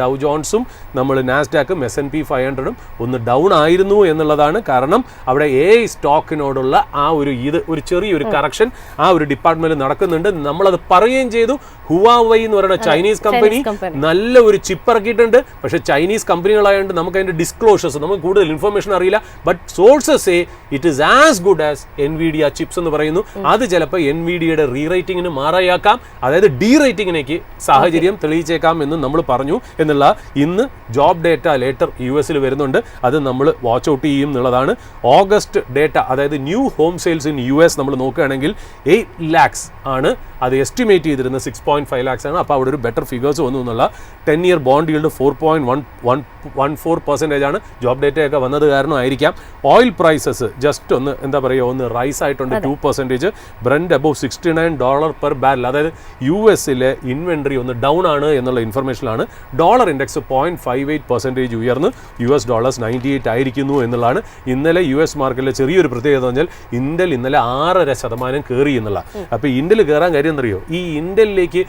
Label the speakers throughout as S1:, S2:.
S1: ഡൗ ജോൺസും നമ്മൾ നാസ്ഡാക്കും S and P five hundred ഒന്ന് ഡൗൺ ആയിരുന്നു എന്നുള്ളതാണ് കാരണം അവിടെ എ സ്റ്റോക്കിനോടുള്ള ആ ഒരു ഇത് ഒരു ചെറിയൊരു കറക്ഷൻ ആ ഒരു ഡിപ്പാർട്ട്മെന്റ് നടക്കുന്നുണ്ട്. നമ്മളത് പറയുകയും ചെയ്തു. ഹുവാവൈ എന്ന് പറയുന്ന ചൈനീസ് കമ്പനി. നല്ല ഒരു ചിപ്പ് ഇറക്കിയിട്ടുണ്ട്. പക്ഷേ ചൈനീസ് കമ്പനികളായതുകൊണ്ട് നമുക്ക് അതിന്റെ ഡിസ്ക്ലോഷേഴ്സ് നമുക്ക് കൂടുതൽ ഇൻഫർമേഷൻ അറിയില്ല. But sources A it is as good as N V D A chips എന്ന് പറയുന്നു. അത് ചിലപ്പോൾ എൻ വി ഡിയുടെ റീറൈറ്റിംഗിന് മാറായാക്കാം. അതായത് ഡി റേറ്റിംഗിലേക്ക് സാഹചര്യം തെളിയിച്ചേക്കാം എന്ന് നമ്മൾ പറഞ്ഞു. എന്നുള്ള ഇന്ന് ജോബ് ഡേറ്റ ലേറ്റർ യു എസിൽ വരുന്നുണ്ട്. അത് നമ്മൾ വാച്ച് ഔട്ട് ചെയ്യും എന്നുള്ളതാണ്. ഓഗസ്റ്റ് ഡേറ്റ അതായത് new home sales in U S നമ്മൾ നോക്കുകയാണെങ്കിൽ എയ്റ്റ് ലാക്സ് ആണ്. അത് എസ്റ്റിമേറ്റ് ചെയ്തിരുന്നത് സിക്സ് പോയിന്റ് ഫൈവ് ലാക്സ് ആണ്. അപ്പോൾ അവിടെ ഒരു ബെറ്റർ ഫിഗേഴ്സ് വന്നു എന്നുള്ള. Ten year bond yield four point one one one four percentage ആണ്. ജോബ് ഡേറ്റയൊക്കെ വന്നത് കാരണമായിരിക്കാം. ഓയിൽ പ്രൈസസ് ജസ്റ്റ് ഒന്ന് എന്താ പറയുക ഒന്ന് റൈസ് ആയിട്ടുണ്ട് two percentage Brent above sixty nine dollar per barrel അതായത് യു എസിലെ ഇൻവെൻട്രി ഒന്ന് ഡൗൺ ആണ് എന്നുള്ള ഇൻഫർമേഷനാണ് dollar index point five eight percentage ഉയർന്ന് U S dollars ninety eight ആയിരിക്കുന്നു എന്നുള്ളതാണ്. ഇന്നലെ യു എസ് മാർക്കറ്റിലെ ചെറിയൊരു പ്രത്യേകത എന്ന് പറഞ്ഞാൽ ഇന്റൽ ഇന്നലെ ആറര ശതമാനം കയറി എന്നുള്ള അപ്പോൾ ഇന്റൽ കയറാൻ കാര്യം എന്തറിയോ? ഈ ഇന്റലിലേക്ക്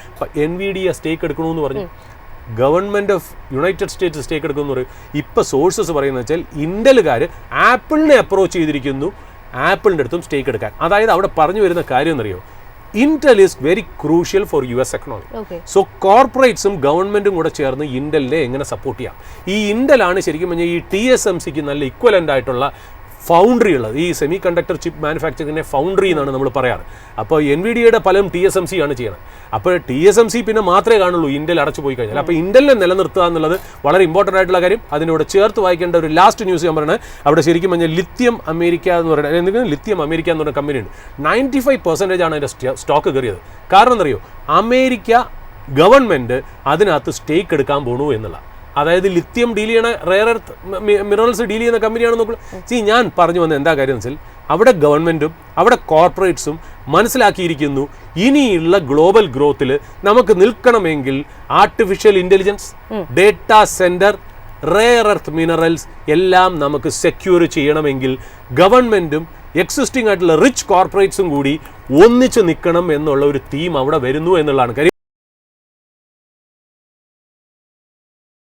S1: എൻ വി ഡി സ്റ്റേക്ക് എടുക്കണമെന്ന് പറഞ്ഞു government of United States stake എടുക്കുമെന്ന് പറയും. ഇപ്പൊ സോഴ്സസ് പറയുന്നത് വെച്ചാൽ ഇന്റലുകാർ ആപ്പിളിനെ അപ്രോച്ച് ചെയ്തിരിക്കുന്നു. ആപ്പിളിന്റെ അടുത്തും സ്റ്റേക്ക് എടുക്കാൻ. അതായത് അവിടെ പറഞ്ഞു വരുന്ന കാര്യം എന്നറിയോ Intel is very crucial for U S economy so കോർപ്പറേറ്റ്സും ഗവൺമെന്റും കൂടെ ചേർന്ന് ഇന്റലിനെ എങ്ങനെ സപ്പോർട്ട് ചെയ്യാം? ഈ ഇന്റലാണ് ശരിക്കും പറഞ്ഞാൽ ഈ ടി എസ് എം സിക്ക് നല്ല ഇക്വലന്റ് ആയിട്ടുള്ള ഫൗണ്ടറി ഉള്ളത്. ഈ സെമി കണ്ടക്ടർ ചിപ്പ് മാനുഫാക്ചറിങ്ങിനെ ഫൗണ്ടറി എന്നാണ് നമ്മൾ പറയാറ്. അപ്പോൾ എൻ വി ഡിയുടെ പലരും ടി എസ് എം സി ആണ് ചെയ്യുന്നത്. അപ്പോൾ ടി എസ് എം സി പിന്നെ മാത്രമേ കാണുള്ളൂ. ഇന്റൽ അടച്ചു പോയി കഴിഞ്ഞാൽ. അപ്പോൾ ഇന്റലിനെ നിലനിർത്തുക എന്നുള്ളത് വളരെ ഇമ്പോർട്ടന്റ് ആയിട്ടുള്ള കാര്യം. അതിനോട് ചേർത്ത് വായിക്കേണ്ട ഒരു ലാസ്റ്റ് ന്യൂസ് ഞാൻ പറയുന്നത് അവിടെ ശരിക്കും പറഞ്ഞാൽ ലിത്യം അമേരിക്ക എന്ന് പറയുന്നത് എന്തെങ്കിലും ലിത്യം അമേരിക്ക എന്ന് പറയുന്ന കമ്പനിയുണ്ട് നയന്റി ഫൈവ് പെർസെന്റേജ് ആണ് അതിന്റെ സ്റ്റോക്ക് കയറിയത്. കാരണം എന്തറിയോ അമേരിക്ക ഗവൺമെന്റ് അതിനകത്ത് സ്റ്റേക്ക് എടുക്കാൻ പോണു എന്നുള്ള അതായത് ലിത്യം ഡീൽ ചെയ്യണ റെയർ എർത്ത് മിനറൽസ് ഡീൽ ചെയ്യുന്ന കമ്പനിയാണെന്ന് നോക്കുക സി ഞാൻ പറഞ്ഞു വന്ന എന്താ കാര്യം വെച്ചാൽ അവിടെ ഗവൺമെന്റും അവിടെ കോർപ്പറേറ്റ്സും മനസ്സിലാക്കിയിരിക്കുന്നു ഇനിയുള്ള ഗ്ലോബൽ ഗ്രോത്തിൽ നമുക്ക് നിൽക്കണമെങ്കിൽ artificial intelligence data centre rare earth minerals എല്ലാം നമുക്ക് സെക്യൂർ ചെയ്യണമെങ്കിൽ ഗവൺമെന്റും എക്സിസ്റ്റിംഗ് ആയിട്ടുള്ള റിച്ച് കോർപ്പറേറ്റ്സും കൂടി ഒന്നിച്ച് നിൽക്കണം എന്നുള്ള ഒരു തീം അവിടെ വരുന്നു എന്നുള്ളതാണ്. കാര്യം